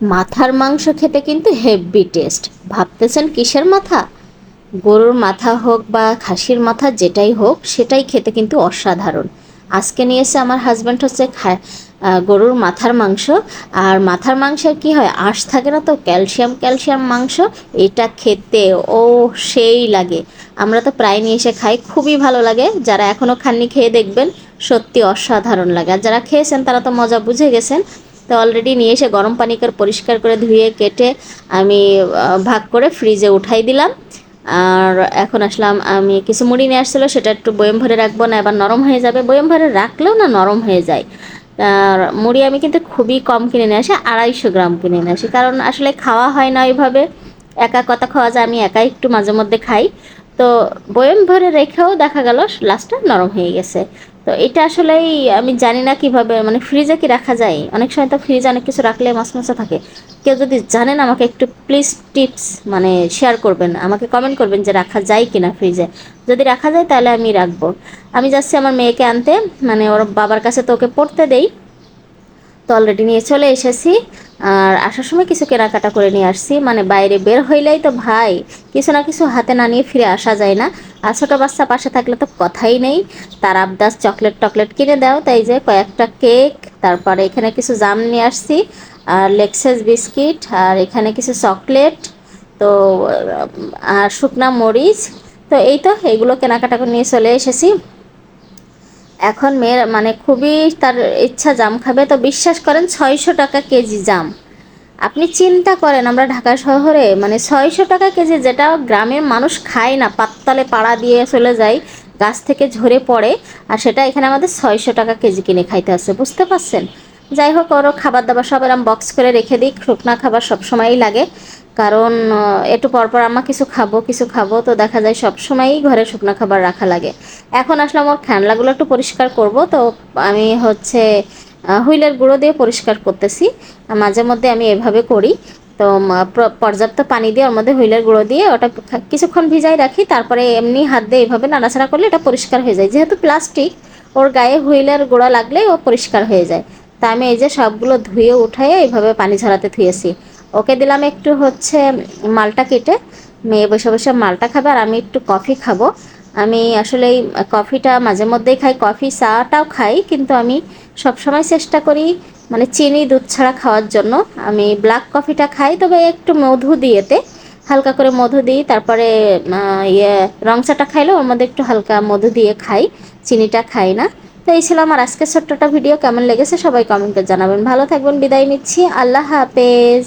মাথার মাংস খেতে কিন্তু হেভি টেস্ট ভাবতেছেন কিসের মাথা? গরুর মাথা হোক বা খাসির মাথা যেটাই হোক, সেটাই খেতে কিন্তু অসাধারণ। আজকে নিয়ে এসে আমার হাজব্যান্ড হচ্ছে গরুর মাথার মাংস। আর মাথার মাংসের কি হয়, আঁশ থাকে না তো? ক্যালসিয়াম ক্যালসিয়াম মাংস, এটা খেতে ও সেই লাগে। আমরা তো প্রায় নিয়ে এসে খাই, খুবই ভালো লাগে। যারা এখনও খাননি, খেয়ে দেখবেন, সত্যি অসাধারণ লাগে। আর যারা খেয়েছেন, তারা তো মজা বুঝে গেছেন। তো অলরেডি নিয়ে এসে গরম পানি করে পরিষ্কার করে ধুয়ে কেটে আমি ভাগ করে ফ্রিজে উঠাই দিলাম। আর এখন আসলাম, আমি কিছু মুড়ি নিয়ে আসছিল, সেটা একটু বয়ম ভরে রাখব না, এবার নরম হয়ে যাবে। বয়ম ভরে রাখলেও না নরম হয়ে যায়। আর মুড়ি আমি কিন্তু খুবই কম কিনে নিয়ে আসি, আড়াইশো গ্রাম কিনে নিয়ে আসি। কারণ আসলে খাওয়া হয় না ওইভাবে। একা কথা খাওয়া যায়, আমি একাই একটু মাঝে মধ্যে খাই। তো বয়ম ভরে রেখেও দেখা গেল লাস্টটা নরম হয়ে গেছে। তো এটা আসলেই আমি জানি না কীভাবে মানে ফ্রিজে কি রাখা যায়? অনেক সময় তো ফ্রিজে অনেক কিছু রাখলে মাছ মাছা থাকে। কেউ যদি জানেন আমাকে একটু প্লিজ টিপস মানে শেয়ার করবেন। আমাকে কমেন্ট করবেন যে রাখা যায় কিনা ফ্রিজে যদি রাখা যায় তাহলে আমি রাখব। আমি যাচ্ছি আমার মেয়েকে আনতে মানে ওর বাবার কাছে তো ওকে পড়তে দেই। তো অলরেডি নিয়ে চলে এসেছি। আর আসার সময় কিছু কেনাকাটা করে নিয়ে আসছি। মানে বাইরে বের হইলেই তো ভাই, কিছু না কিছু হাতে না নিয়ে ফিরে আসা যায় না। আর ছোটো বাচ্চা পাশে থাকলে তো কথাই নেই। তার আবদাস চকলেট টকলেট কিনে দাও। তাই যে কয়েকটা কেক, তারপরে এখানে কিছু জাম নিয়ে আসছি। আর লেক্সেস বিস্কিট, আর এখানে কিছু চকলেট, তো আর শুকনা মরিচ। তো এই তো এইগুলো কেনাকাটা করে নিয়ে চলে এসেছি। এখন মেয়ের মানে খুবই তার ইচ্ছা জাম খাবে। তো বিশ্বাস করেন ছয়শো টাকা কেজি জাম। আপনি চিন্তা করেন আমরা ঢাকা শহরে মানে ছয়শো টাকা কেজি যেটা গ্রামের মানুষ খায় না, পাত্তালে পাড়া দিয়ে চলে যায়, গাছ থেকে ঝরে পড়ে, আর সেটা এখানে আমাদের ছয়শো টাকা কেজি কিনে খাইতে আসছে বুঝতে পারছেন? যাই হোক, ওরও খাবার দাবার সব এরম বক্স করে রেখে দিই শুকনা খাবার সবসময়ই লাগে। কারণ একটু পরপর আমা কিছু খাব কিছু খাব, তো দেখা যায় সবসময়ই ঘরে শুকনো খাবার রাখা লাগে। এখন আসলে আমার খ্যানলাগুলো একটু পরিষ্কার করব, তো আমি হচ্ছে হুইলের গুঁড়ো দিয়ে পরিষ্কার করতেছি। মাঝে মধ্যে আমি এভাবে করি। তো পর্যাপ্ত পানি দিয়ে ওর মধ্যে হুইলের গুঁড়ো দিয়ে ওটা কিছুক্ষণ ভিজাই রাখি, তারপরে এমনি হাত দিয়ে এভাবে নাড়াচাড়া করলে এটা পরিষ্কার হয়ে যায়। যেহেতু প্লাস্টিক, ওর গায়ে হুইলের গুঁড়ো লাগলে ও পরিষ্কার হয়ে যায়। তা আমি এই যে সবগুলো ধুয়ে উঠাই এইভাবে পানি ঝরাতে ধুয়েছি ওকে দিলাম একটু হচ্ছে মালটা কেটে, মেয়ে বসে বসে মালটা খাবে আর আমি একটু কফি খাব। আমি আসলে কফিটা মাঝে মধ্যেই খাই, কফি চাটাও খাই, কিন্তু আমি সবসময় চেষ্টা করি মানে চিনি, দুধ ছাড়া খাওয়ার জন্য। আমি ব্ল্যাক কফিটা খাই, তবে একটু মধু দিয়েতে, হালকা করে মধু দিই, তারপরে ইয়ে রং চাটা খাইলেও ওর মধ্যে একটু হালকা মধু দিয়ে খাই, চিনিটা খাই না। তো এই ছিল আমার আজকের ছোট্টটা ভিডিও, কেমন লেগেছে সবাই কমেন্টে জানাবেন। ভালো থাকবেন, বিদায় নিচ্ছি, আল্লাহ হাফেজ।